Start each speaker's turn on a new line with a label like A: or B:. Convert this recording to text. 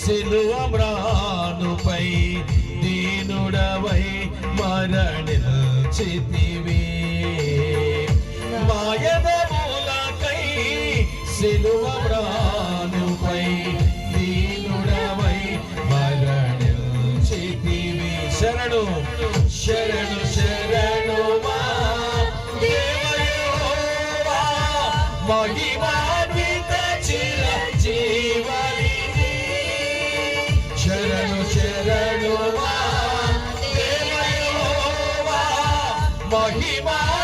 A: సిలువ మ్రానుపై దీనుడవై మరణి మరణించితివి మాయదములకై సిలువమ్రానుపై దీనుడవై మరణించితివి శరణు శరణు శరణు మా దేవయోవా. మహిమాన్విత చిర జీవనిధి శరణు శరణు Mahima.